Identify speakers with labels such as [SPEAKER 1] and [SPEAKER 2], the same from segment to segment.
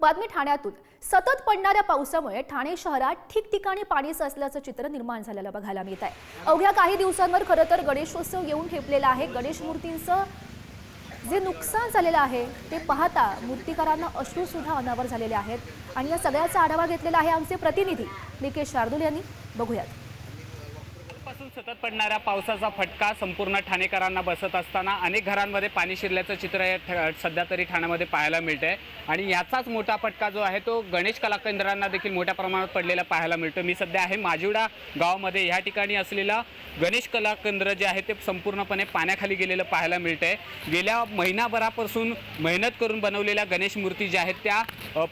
[SPEAKER 1] बातमी ठाण्यातून. सतत पडणाऱ्या पावसामुळे ठाणे शहरात ठिकठिकाणी पाणी साचल्याचं चित्र निर्माण झालेलं बघायला मिळत आहे. अवघ्या काही दिवसांवर खरं तर गणेशोत्सव येऊन ठेपलेला आहे. गणेश मूर्तींचं जे नुकसान झालेलं आहे ते पाहता मूर्तिकारांना अश्रूसुद्धा अनावर झालेले आहेत. आणि या सगळ्याचा आढावा घेतलेला आहे आमचे प्रतिनिधी निकेश शार्दूल यांनी. बघूयात.
[SPEAKER 2] पासून सतत पडणाऱ्या पावसाचा फटका संपूर्ण ठाणेकरांना बसत असताना अनेक घरांमध्ये पाणी शिरल्याचं चित्र या ठ- सध्या तरी ठाण्यामध्ये पाहायला मिळत आहे आणि याचाच मोठा फटका जो आहे तो गणेश कला केंद्रांना देखील मोठ्या प्रमाणात पडलेला पाहायला मिळतो मी सध्या आहे माजिवडा गावामध्ये. ह्या ठिकाणी असलेला गणेश कला केंद्र जे आहे ते संपूर्णपणे पाण्याखाली गेलेलं पाहायला मिळत आहे गेल्या महिनाभरापासून मेहनत करून बनवलेल्या गणेश मूर्ती ज्या आहेत त्या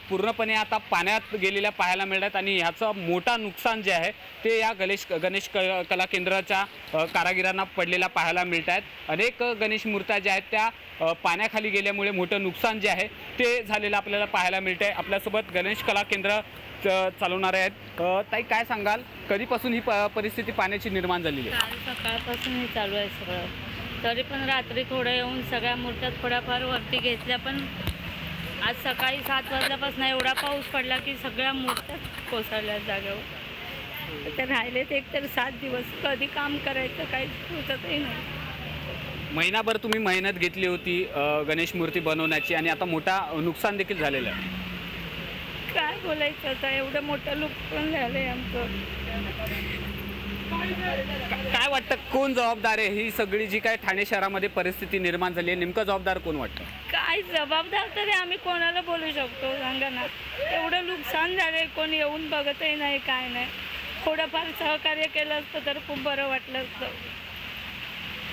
[SPEAKER 2] पूर्णपणे आता पाण्यात गेलेल्या पाहायला मिळतात आणि ह्याचं मोठा नुकसान जे आहे ते या गणेश गणेश क- कला केंद्राच्या कारागिरांना पडलेला पाहायला मिळत आहेत अनेक गणेश मूर्त्या ज्या आहेत त्या पाण्याखाली गेल्यामुळे मोठं नुकसान जे आहे ते झालेलं आपल्याला पाहायला मिळत आहे आपल्यासोबत गणेश कला केंद्र च- चालवणारे आहेत. ताई काय सांगाल? कधीपासून ही प परिस्थिती पाण्याची निर्माण झालेली आहे?
[SPEAKER 3] सकाळपासून हे चालू आहे सगळं. तरी पण रात्री थोडं येऊन सगळ्या मूर्त्या थोड्याफार वरती घेतल्या पण आज सकाळी सात वाजल्यापासून एवढा पाऊस पडला की सगळ्या मूर्त्या कोसळल्या जागेवर. ते राहिलेत एक तर सात दिवस. कधी काम करायचं काहीच सुचतही नाही.
[SPEAKER 2] महिनाभर तुम्ही मेहनत घेतली होती अ, गणेश मूर्ती बनवण्याची आणि आता मोठा नुकसान देखील झालेलं आहे.
[SPEAKER 3] काय बोलायचं आता? एवढं मोठं नुकसान झालंय आमचं.
[SPEAKER 2] काय वाटतं कोण जबाबदार आहे? ही सगळी जी काय ठाणे शहरामध्ये परिस्थिती निर्माण झाली आहे नेमकं जबाबदार कोण वाटतं?
[SPEAKER 3] काय जबाबदार तरी आम्ही कोणाला बोलू शकतो सांगा ना. एवढं नुकसान झालंय कोण येऊन बघतही नाही काय नाही. थोडंफार सहकार्य केलं असतं तर खूप बरं वाटलं असतं.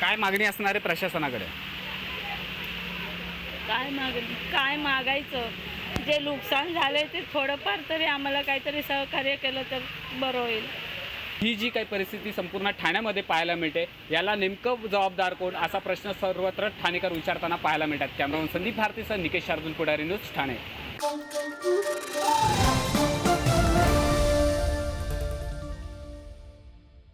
[SPEAKER 2] काय मागणी असणार आहे प्रशासनाकडे?
[SPEAKER 3] काय माग काय मागायचं? जे नुकसान झालंय ते थोडंफार तरी आम्हाला काहीतरी सहकार्य केलं तर बरं होईल.
[SPEAKER 2] ही जी काही परिस्थिती संपूर्ण ठाण्यामध्ये पाहायला मिळते याला नेमकं जबाबदार कोण? असा प्रश्न सर्वत्र ठाणेकर विचारताना पाहायला मिळतात. कॅमेरामन संदीप भारतीसह निकेश शार्दूल पुढारी न्यूज ठाणे.